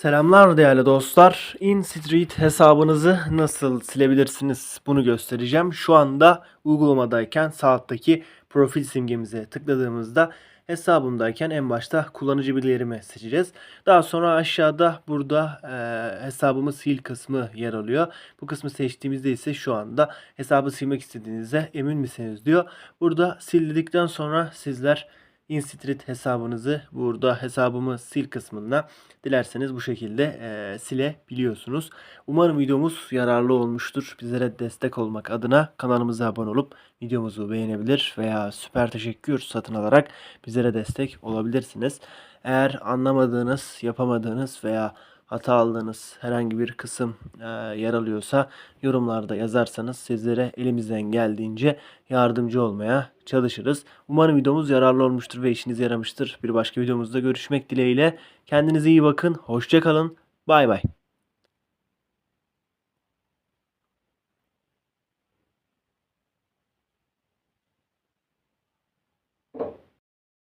Selamlar değerli dostlar. InStreet hesabınızı nasıl silebilirsiniz bunu göstereceğim. Şu anda uygulamadayken sağ alttaki profil simgemize tıkladığımızda hesabımdayken en başta kullanıcı bilgilerimi seçeceğiz. Daha sonra aşağıda burada e, hesabımı sil kısmı yer alıyor. Bu kısmı seçtiğimizde ise şu anda hesabı silmek istediğinizde emin misiniz diyor. Burada sil dedikten sonra sizler InStreet hesabınızı burada hesabımı sil kısmında dilerseniz bu şekilde eee, silebiliyorsunuz. Umarım videomuz yararlı olmuştur. Bizlere destek olmak adına kanalımıza abone olup videomuzu beğenebilir veya süper teşekkür satın alarak bizlere destek olabilirsiniz. Eğer anlamadığınız, yapamadığınız veya hata aldığınız herhangi bir kısım eee, yer alıyorsa yorumlarda yazarsanız sizlere elimizden geldiğince yardımcı olmaya çalışırız. Umarım videomuz yararlı olmuştur ve işinize yaramıştır. Bir başka videomuzda görüşmek dileğiyle. Kendinize iyi bakın. Hoşça kalın. Bay bay.